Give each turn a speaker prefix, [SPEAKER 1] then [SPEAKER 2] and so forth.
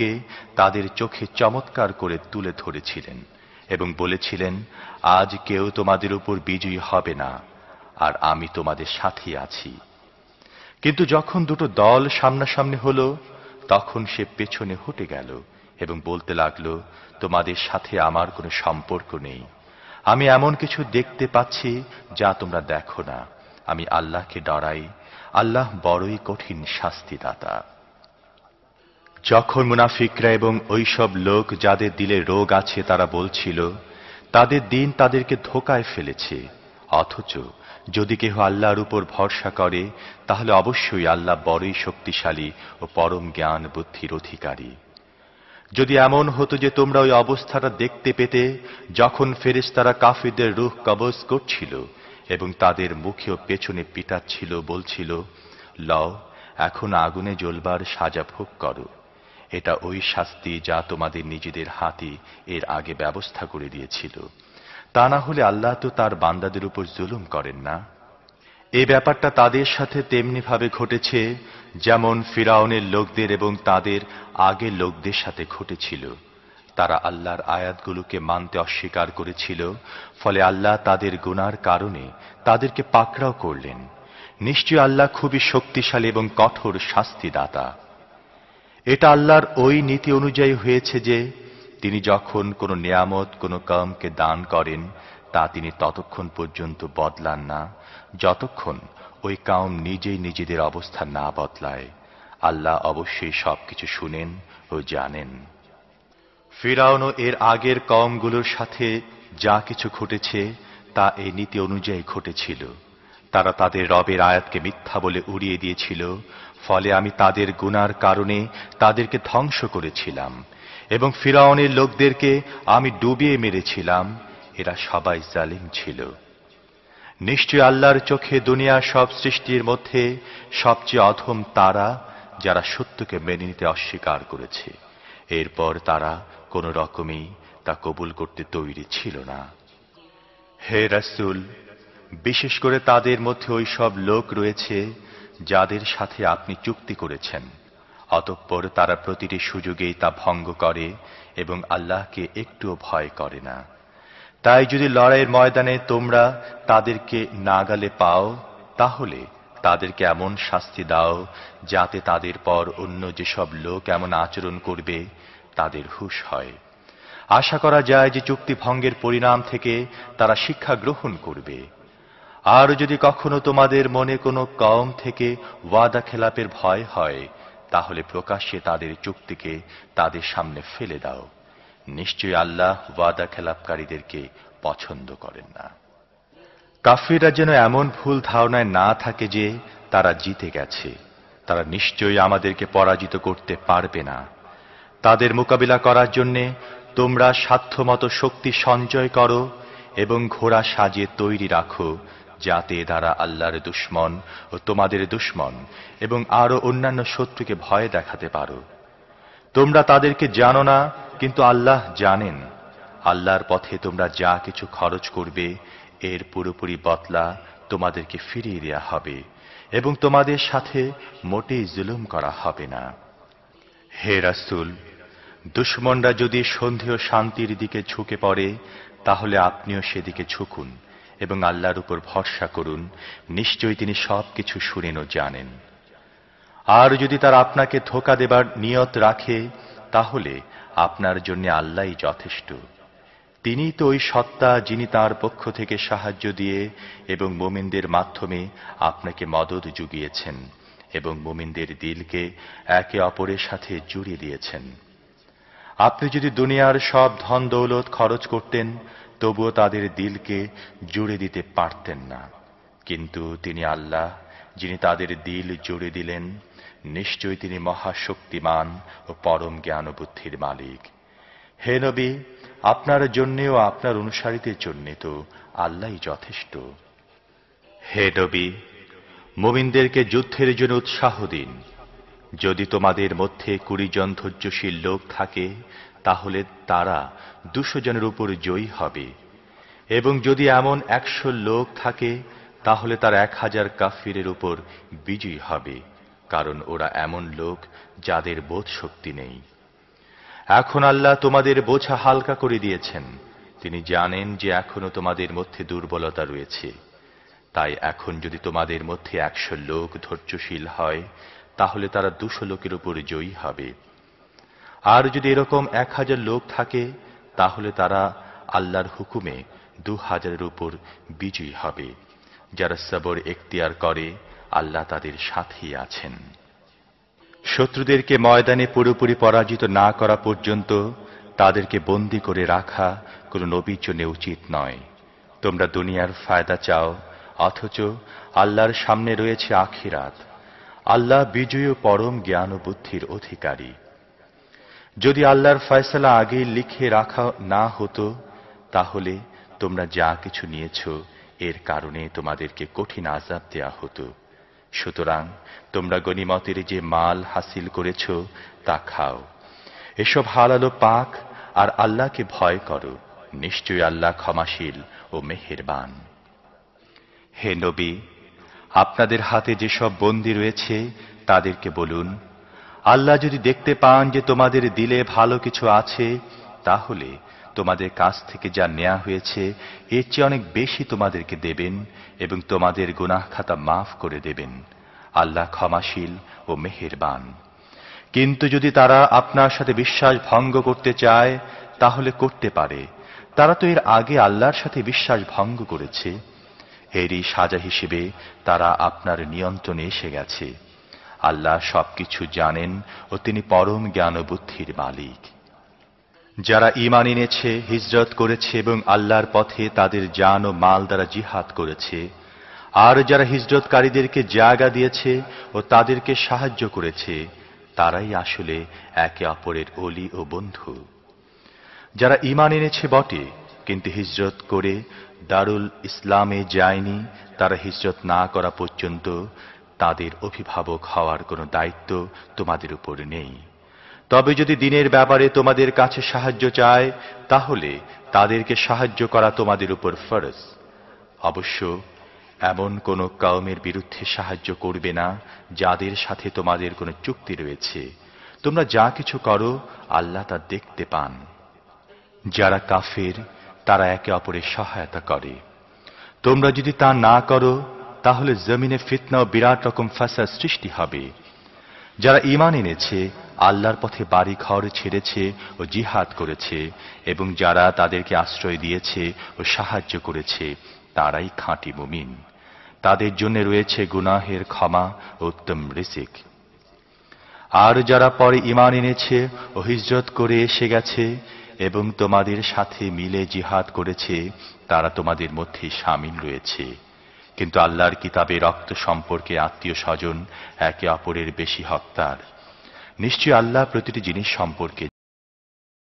[SPEAKER 1] মহব্বতকে তাদের চোখে চমৎকার করে তুলে ধরেছিলেন এবং বলেছিলেন, আজ কেউ তোমাদের উপর বিজয়ী হবে না, আর আমি তোমাদের সাথে আছি। কিন্তু যখন দুটো দল সামনাসামনি হলো, তখন সে পেছনে হটে গেল এবং বলতে লাগল, তোমাদের সাথে আমার কোনো সম্পর্ক নেই। আমি এমন কিছু দেখতে পাচ্ছি যা তোমরা দেখো না। আমি আল্লাহকে ডরাই। আল্লাহ বড়ই কঠিন শাস্তিদাতা। যখন মুনাফিকরা এবং ওইসব লোক যাদের দিলে রোগ আছে তারা বলছিল, তাদের দিন তাদেরকে ধোকায় ফেলেছে। অথচ যদি কেহ আল্লাহর উপর ভরসা করে, তাহলে অবশ্যই আল্লাহ বড়ই শক্তিশালী ও পরম জ্ঞান বুদ্ধির অধিকারী। যদি এমন হতো যে তোমরা ওই অবস্থাটা দেখতে পেতে, যখন ফেরেশতারা কাফিরদের রুহ কবজ করছিল এবং তাদের মুখে ও পেছনে পিটাচ্ছিল, বলছিল, লও, এখন আগুনে জ্বলবার সাজা ভোগ করো। এটা ওই শাস্তি যা তোমাদের নিজেদের হাতে এর আগে ব্যবস্থা করে দিয়েছিল। তা না হলে আল্লাহ তো তার বান্দাদের উপর জুলুম করেন না। এ ব্যাপারটা তাদের সাথে তেমনি ভাবে ঘটেছে যেমন ফিরাউনের লোকদের এবং তাদের আগের লোকদের সাথে ঘটেছিল। তারা আল্লাহর আয়াতগুলোকে মানতে অস্বীকার করেছিল, ফলে আল্লাহ তাদের গুনার কারণে তাদেরকে পাকড়াও করলেন। নিশ্চয় আল্লাহ খুবই শক্তিশালী এবং কঠোর শাস্তিদাতা। এটা আল্লাহর ওই নীতি অনুযায়ী হয়েছে যে, তিনি যখন কোনো নিয়ামত, কোনো কামকে দান করেন, তা তিনি ততক্ষণ পর্যন্ত বদলান না, যতক্ষণ ওই কাম নিজেই নিজেদের অবস্থা না বদলায়। আল্লাহ অবশ্যই সবকিছু শুনেন ও জানেন। ফিরাউনও এর আগের কমগুলোর সাথে যা কিছু ঘটেছে, তা এই নীতি অনুযায়ী ঘটেছিল। তারা তাদের রবের আয়াতকে মিথ্যা বলে উড়িয়ে দিয়েছিল, ফলে আমি তাদের গুনার কারণে তাদেরকে ধ্বংস করেছিলাম এবং ফিরাউনের লোকদেরকে আমি ডুবিয়ে মেরেছিলাম, এরা সবাই জালিম ছিল। নিশ্চয় আল্লাহর চোখে দুনিয়ার সব সৃষ্টির মধ্যে সবচেয়ে অধম তারা যারা সত্যকে মেনে নিতে অস্বীকার করেছে। এরপর তারা কোনো রকমই তা কবুল করতে তৈরি ছিল না। হে রাসুল বিশেষ করে তাদের মধ্যে ওই সব লোক রয়েছে যাদের সাথে আপনি চুক্তি করেছেন। অতঃপর তারা প্রতিটি সুযোগেই তা ভঙ্গ করে এবং আল্লাহকে একটুও ভয় করে না। তাই যদি লড়াইয়ের ময়দানে তোমরা তাদেরকে নাগালে পাও, তাহলে তাদেরকে এমন শাস্তি দাও যাতে তাদের পর অন্য যেসব লোক এমন আচরণ করবে, তাদের হুশ হয়। আশা করা যায় যে চুক্তি ভঙ্গের পরিণাম থেকে তারা শিক্ষা গ্রহণ করবে। আর যদি কখনো তোমাদের মনে কোনো কম থেকে ওয়াদা খেলাপের ভয় হয়, তাহলে প্রকাশ্যে তাদের চুক্তিকে তাদের সামনে ফেলে দাও। নিশ্চয়ই আল্লাহ ওয়াদা খেলাপকারীদেরকে পছন্দ করেন না। কাফিররা যেন এমন ভুল ধারণায় না থাকে যে তারা জিতে গেছে। তারা নিশ্চয়ই আমাদেরকে পরাজিত করতে পারবে না। তাদের মোকাবিলা করার জন্যে তোমরা সাধ্যমতো শক্তি সঞ্চয় করো এবং ঘোড়া সাজিয়ে তৈরি রাখো যাতে তারা আল্লাহর দুশ্মন ও তোমাদের দুশ্মন এবং আরও অন্যান্য শত্রুকে ভয় দেখাতে পারো। তোমরা তাদেরকে জানো না, কিন্তু আল্লাহ জানেন। আল্লাহর পথে তোমরা যা কিছু খরচ করবে, এর পুরোপুরি বদলা তোমাদেরকে ফিরিয়ে দেওয়া হবে এবং তোমাদের সাথে মোটেই জুলুম করা হবে না। হে রাসুল, দুশ্মনরা যদি সন্ধি ও শান্তির দিকে ঝুঁকে পড়ে, তাহলে আপনিও সেদিকে ঝুঁকুন। এবং আল্লাহর উপর ভরসা করুন, নিশ্চয়ই তিনি সব কিছু শুনেন ও জানেন। আর যদি তার আপনাকে ধোকা দেবার নিয়ত রাখে, তাহলে আপনার জন্য আল্লাহই যথেষ্ট। তিনি তো ওই সত্তা যিনি তার পক্ষ থেকে সাহায্য দিয়ে এবং মোমিনদের মাধ্যমে আপনাকে মদত জুগিয়েছেন এবং মোমিনদের দিলকে একে অপরের সাথে জুড়িয়ে দিয়েছেন। আপনি যদি দুনিয়ার সব ধন দৌলত খরচ করতেন তবুও তাদের দিলকে জুড়ে দিতে পারতেন না। কিন্তু তিনি আল্লাহ, যিনি তাদের দিল জুড়ে দিলেন, নিশ্চয়ই তিনি মহাশক্তিমান ও পরম জ্ঞান বুদ্ধির মালিক। হে নবী, আপনার জন্যে ও আপনার অনুসারীদের জন্যে তো আল্লাহই যথেষ্ট। হে নবী, মোমিনদেরকে যুদ্ধের জন্য উৎসাহ দিন। যদি তোমাদের মধ্যে কুড়ি জন ধৈর্যশীল লোক থাকে, তাহলে তারা দুশো জনের উপর জয়ী হবে। এবং যদি এমন একশো লোক থাকে, তাহলে তার এক হাজার কাফিরের উপর বিজয়ী হবে, কারণ ওরা এমন লোক যাদের বোধ শক্তি নেই। এখন আল্লাহ তোমাদের বোঝা হালকা করে দিয়েছেন। তিনি জানেন যে এখনও তোমাদের মধ্যে দুর্বলতা রয়েছে। তাই এখন যদি তোমাদের মধ্যে একশো লোক ধৈর্যশীল হয় তাহলে তারা দুশো লোকের উপর জয়ী হবে। আর যদি এরকম এক হাজার লোক থাকে, তাহলে তারা আল্লাহর হুকুমে দু হাজারের উপর বিজয়ী হবে। যারা সবর এখতিয়ার করে, আল্লাহ তাদের সাথেই আছেন। শত্রুদেরকে ময়দানে পুরোপুরি পরাজিত না করা পর্যন্ত তাদেরকে বন্দি করে রাখা কোনো নবীর জন্য উচিত নয়। তোমরা দুনিয়ার ফায়দা চাও, অথচ আল্লাহর সামনে রয়েছে আখিরাত। আল্লাহ বিজয় পরম জ্ঞান ও বুদ্ধির অধিকারী। যদি আল্লাহর ফয়সালা আগে লিখে রাখা না হতো, তাহলে তোমরা যা কিছু নিয়েছ, এর কারণে তোমাদেরকে কঠিন আজাব দেয়া হতো। সুতরাং তোমরা গনিমতের যে মাল হাসিল করেছ, তা খাও। এসব হালালো পাক, আর আল্লাহকে ভয় করো। নিশ্চয়ই আল্লাহ ক্ষমাশীল ও মেহেরবান। হে নবী আপনাদের হাতে যেসব বন্দী রয়েছে, তাদেরকে বলুন। আল্লাহ যদি দেখতে পান যে তোমাদের দিলে ভালো কিছু আছে, তাহলে তোমাদের কাছ থেকে যা নেওয়া হয়েছে, এর চেয়ে অনেক বেশি তোমাদেরকে দেবেন এবং তোমাদের গুনাহ খাতা মাফ করে দেবেন। আল্লাহ ক্ষমাশীল ও মেহেরবান। কিন্তু যদি তারা আপনার সাথে বিশ্বাস ভঙ্গ করতে চায়, তাহলে করতে পারে। তারা তো এর আগে আল্লাহর সাথে বিশ্বাস ভঙ্গ করেছে। এরই সাজা হিসেবে তারা আপনার নিয়ন্ত্রণে এসে গেছে। আল্লাহ সবকিছু জানেন ও তিনি পরম জ্ঞান বুদ্ধির মালিক। যারা ইমান এনেছে, হিজরত করেছে এবং আল্লাহর পথে তাদের জান ও মাল দ্বারা জিহাদ করেছে, আর যারা হিজরতকারীদেরকে জায়গা দিয়েছে ও তাদেরকে সাহায্য করেছে, তারাই আসলে একে অপরের অলি ও বন্ধু। যারা ইমান এনেছে বটে কিন্তু হিজরত করে দারুল ইসলামে যায়নি, তারা হিজরত না করা পর্যন্ত তাদের অভিভাবক হওয়ার কোনো দায়িত্ব তোমাদের উপর নেই। তবে যদি দিনের ব্যাপারে তোমাদের কাছে সাহায্য চায়, তাহলে তাদেরকে সাহায্য করা তোমাদের উপর ফরজ। অবশ্য এমন কোন কওমের বিরুদ্ধে সাহায্য করবে না যাদের সাথে তোমাদের কোনো চুক্তি রয়েছে। তোমরা যা কিছু করো, আল্লাহ তা দেখতে পান। যারা কাফের তারা একে অপরের সহায়তা করে। তোমরা যদি তা না করো, তাহলে জমিনে ফিতনা ও বিরাট রকম ফাসাদ সৃষ্টি হবে। যারা ইমান এনেছে, আল্লাহর পথে বাড়ি ঘর ছেড়েছে ও জিহাদ করেছে, এবং যারা তাদেরকে আশ্রয় দিয়েছে ও সাহায্য করেছে, তারাই খাঁটি মুমিন। তাদের জন্য রয়েছে গুনাহের ক্ষমা উত্তম রিসিক আর যারা পরে ইমান এনেছে ও হিজরত করে এসে গেছে এবং তোমাদের সাথে মিলে জিহাদ করেছে, তারা তোমাদের মধ্যে সামিল রয়েছে। কিন্তু আল্লাহর কিতাবে রক্ত সম্পর্কে আত্মীয় স্বজন একে অপরের বেশি হত্যার নিশ্চয় আল্লাহ প্রতিটি জিনিস সম্পর্কে